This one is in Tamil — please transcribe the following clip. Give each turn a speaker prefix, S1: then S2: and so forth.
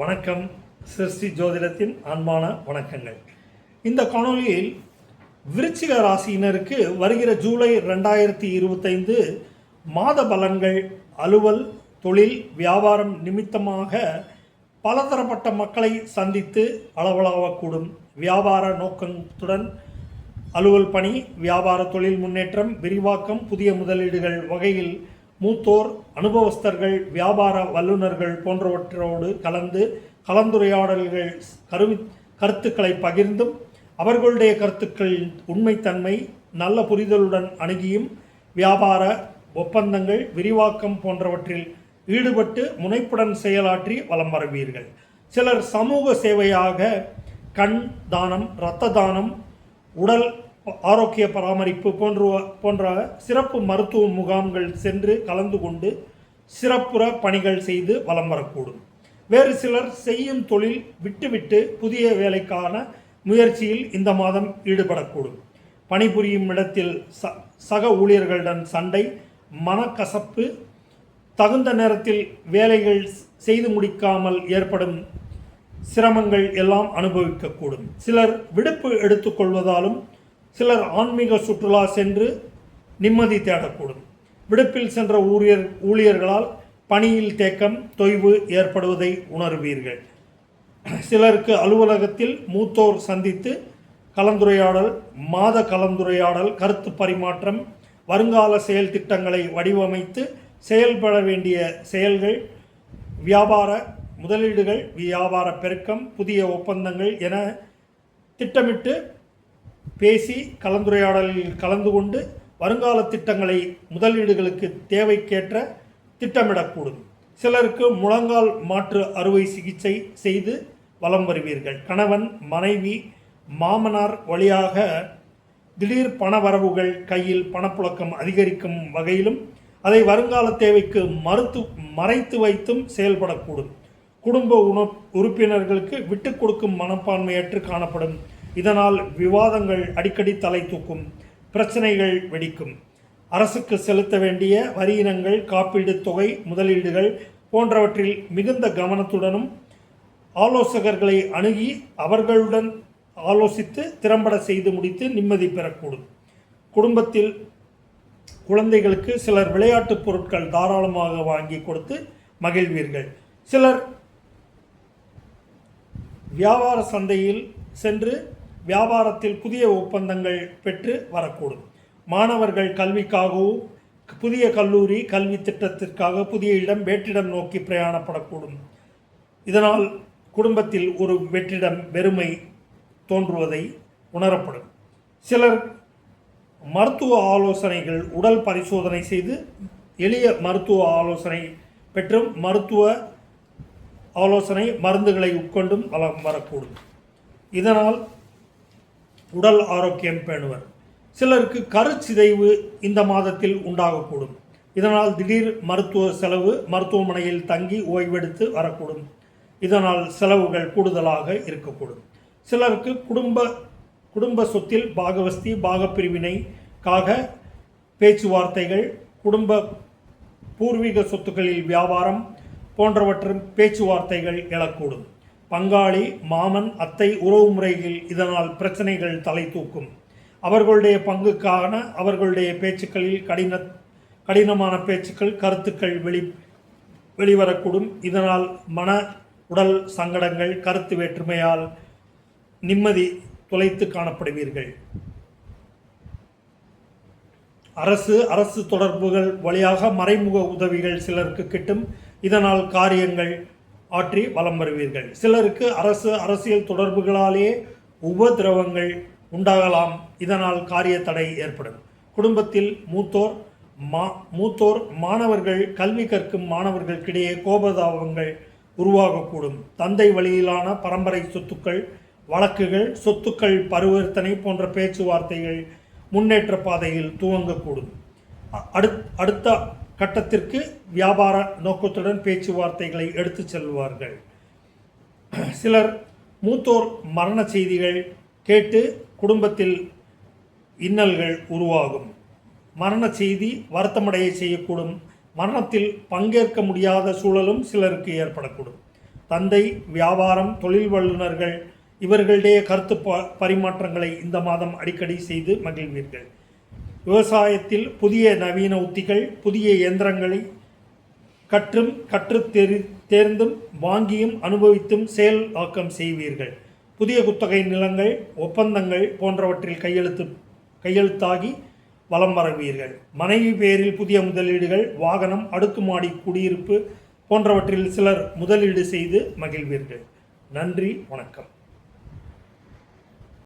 S1: வணக்கம். சிருஷ்டி ஜோதிடத்தின் அன்பான வணக்கங்கள். இந்த காணொளியில் விருச்சிக ராசியினருக்கு வருகிற ஜூலை ரெண்டாயிரத்தி இருபத்தைந்து மாத பலன்கள் அலுவல் தொழில் வியாபாரம் நிமித்தமாக பலதரப்பட்ட மக்களை சந்தித்து அளவலாகக்கூடும். வியாபார நோக்கத்துடன் அலுவல் பணி வியாபார தொழில் முன்னேற்றம் விரிவாக்கம் புதிய முதலீடுகள் வகையில் மூத்தோர் அனுபவஸ்தர்கள் வியாபார வல்லுநர்கள் போன்றவற்றோடு கலந்து கலந்துரையாடல்கள் கருவி கருத்துக்களை பகிர்ந்தும் அவர்களுடைய கருத்துக்களின் உண்மைத்தன்மை நல்ல புரிதலுடன் அணுகியும் வியாபார ஒப்பந்தங்கள் விரிவாக்கம் போன்றவற்றில் ஈடுபட்டு முனைப்புடன் செயலாற்றி வலம் வருவீர்கள். சிலர் சமூக சேவையாக கண் தானம் இரத்த தானம் உடல் ஆரோக்கிய பராமரிப்பு போன்ற போன்ற சிறப்பு மருத்துவ முகாம்கள் சென்று கலந்து கொண்டு சிறப்புற பணிகள் செய்து வலம் வரக்கூடும். வேறு சிலர் செய்யும் தொழில் விட்டுவிட்டு புதிய வேலைக்கான முயற்சியில் இந்த மாதம் ஈடுபடக்கூடும். பணிபுரியும் இடத்தில் ச சக ஊழியர்களுடன் சண்டை மனக்கசப்பு தகுந்த நேரத்தில் வேலைகள் செய்து முடிக்காமல் ஏற்படும் சிரமங்கள் எல்லாம் அனுபவிக்கக்கூடும். சிலர் விடுப்பு எடுத்துக்கொள்வதாலும் சிலர் ஆன்மீக சுற்றுலா சென்று நிம்மதி தேடக்கூடும். விடுப்பில் சென்ற ஊழியர் ஊழியர்களால் பணியில் தேக்கம் தொய்வு ஏற்படுவதை உணர்வீர்கள். சிலருக்கு அலுவலகத்தில் மூத்தோர் சந்தித்து கலந்துரையாடல் மாத கலந்துரையாடல் கருத்து பரிமாற்றம் வருங்கால செயல் திட்டங்களை வடிவமைத்து செயல்பட வேண்டிய செயல்கள் வியாபார முதலீடுகள் வியாபார பெருக்கம் புதிய ஒப்பந்தங்கள் என திட்டமிட்டு பேசி கலந்துரையாடலில் கலந்து கொண்டு வருங்கால திட்டங்களை முதலீடுகளுக்கு தேவைக்கேற்ற திட்டமிடக்கூடும். சிலருக்கு முழங்கால் மாற்று அறுவை சிகிச்சை செய்து வலம் வருவீர்கள். கணவன் மனைவி மாமனார் வழியாக திடீர் பணவரவுகள் கையில் பணப்புழக்கம் அதிகரிக்கும் வகையிலும் அதை வருங்கால தேவைக்கு மறுத்து மறைத்து வைத்தும் செயல்படக்கூடும். குடும்ப உண உறுப்பினர்களுக்கு விட்டு கொடுக்கும் மனப்பான்மையற்று காணப்படும் இதனால் விவாதங்கள் அடிக்கடி தலை தூக்கும் பிரச்சனைகள் வெடிக்கும். அரசுக்கு செலுத்த வேண்டிய வரியினங்கள் காப்பீடு தொகை முதலீடுகள் போன்றவற்றில் மிகுந்த கவனத்துடனும் ஆலோசகர்களை அணுகி அவர்களுடன் ஆலோசித்து திறம்பட செய்து முடித்து நிம்மதி பெறக்கூடும். குடும்பத்தில் குழந்தைகளுக்கு சிலர் விளையாட்டுப் பொருட்கள் தாராளமாக வாங்கி கொடுத்து மகிழ்வீர்கள். சிலர் வியாபார சந்தையில் சென்று வியாபாரத்தில் புதிய ஒப்பந்தங்கள் பெற்று வரக்கூடும். மாணவர்கள் கல்விக்காகவும் புதிய கல்லூரி கல்வி திட்டத்திற்காக புதிய இடம் வேற்றிடம் நோக்கி பிரயாணப்படக்கூடும். இதனால் குடும்பத்தில் ஒரு வெற்றிடம் வெறுமை தோன்றுவதை உணரப்படும். சிலர் மருத்துவ ஆலோசனைகள் உடல் பரிசோதனை செய்து எளிய மருத்துவ ஆலோசனை பெற்றும் மருத்துவ ஆலோசனை மருந்துகளை உட்கொண்டும் வளம் வரக்கூடும். இதனால் உடல் ஆரோக்கியம் பேணுவர். சிலருக்கு கருச்சிதைவு இந்த மாதத்தில் உண்டாகக்கூடும். இதனால் திடீர் மருத்துவ செலவு மருத்துவமனையில் தங்கி ஓய்வெடுத்து வரக்கூடும். இதனால் செலவுகள் கூடுதலாக இருக்கக்கூடும். சிலருக்கு குடும்ப குடும்ப சொத்தில் பாகவஸ்தி பாகப்பிரிவினைக்காக பேச்சுவார்த்தைகள் குடும்ப பூர்வீக சொத்துக்களில் வியாபாரம் போன்றவற்றின் பேச்சுவார்த்தைகள் எழக்கூடும். பங்காளி மாமன் அத்தை உறவு முறையில் இதனால் பிரச்சனைகள் தலை தூக்கும். அவர்களுடைய பங்குக்கான அவர்களுடைய பேச்சுக்களில் கடின கடினமான பேச்சுக்கள் கருத்துக்கள் வெளி வெளிவரக்கூடும். இதனால் மன உடல் சங்கடங்கள் கருத்து வேற்றுமையால் நிம்மதி தொலைத்து காணப்படுவீர்கள். அரசு அரசு தொடர்புகள் வழியாக மறைமுக உதவிகள் சிலருக்கு கிட்டும். இதனால் காரியங்கள் ஆற்றி வலம் வருவீர்கள். சிலருக்கு அரசு அரசியல் தொடர்புகளாலேயே உபதிரவங்கள் உண்டாகலாம். இதனால் காரிய தடை ஏற்படும். குடும்பத்தில் மூத்தோர் மா மூத்தோர் மாணவர்கள் கல்வி கற்கும் மாணவர்களுக்கிடையே கோபதாபங்கள் உருவாகக்கூடும். தந்தை வழியிலான பரம்பரை சொத்துக்கள் வழக்குகள் சொத்துக்கள் பரிவர்த்தனை போன்ற பேச்சுவார்த்தைகள் முன்னேற்ற பாதையில் துவங்கக்கூடும். அடுத் அடுத்த கட்டத்திற்கு வியாபார நோக்கத்துடன் பேச்சுவார்த்தைகளை எடுத்து செல்வார்கள். சிலர் மூத்தோர் மரண செய்திகள் கேட்டு குடும்பத்தில் இன்னல்கள் உருவாகும். மரண செய்தி வருத்தமடைய செய்யக்கூடும். மரணத்தில் பங்கேற்க முடியாத சூழலும் சிலருக்கு ஏற்படக்கூடும். தந்தை வியாபாரம் தொழில் வல்லுநர்கள் இவர்களுடைய கருத்து ப- பரிமாற்றங்களை இந்த மாதம் அடிக்கடி செய்து மகிழ்வீர்கள். விவசாயத்தில் புதிய நவீன உத்திகள் புதிய இயந்திரங்களை கற்றும் கற்றுத் தெரி தேர்ந்தும் வாங்கியும் அனுபவித்தும் செயல் ஆக்கம் செய்வீர்கள். புதிய குத்தகை நிலங்கள் ஒப்பந்தங்கள் போன்றவற்றில் கையெழுத்து கையெழுத்தாகி வலம் வரவீர்கள். மனைவி பேரில் புதிய முதலீடுகள் வாகனம் அடுக்குமாடி குடியிருப்பு போன்றவற்றில் சிலர் முதலீடு செய்து மகிழ்வீர்கள். நன்றி வணக்கம்.